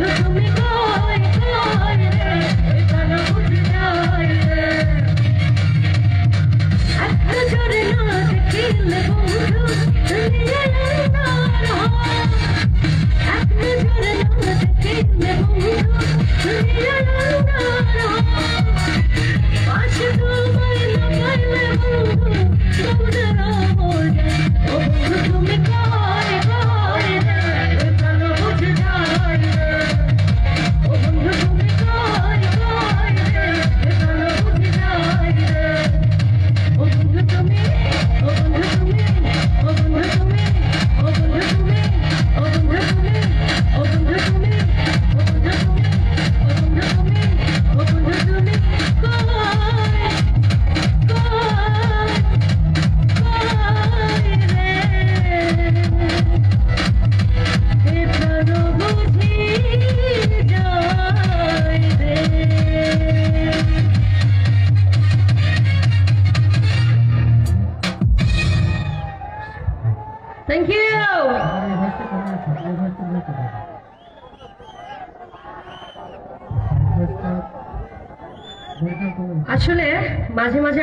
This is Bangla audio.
Eu também থ্যাংক ইউ আসলে মাঝে মাঝে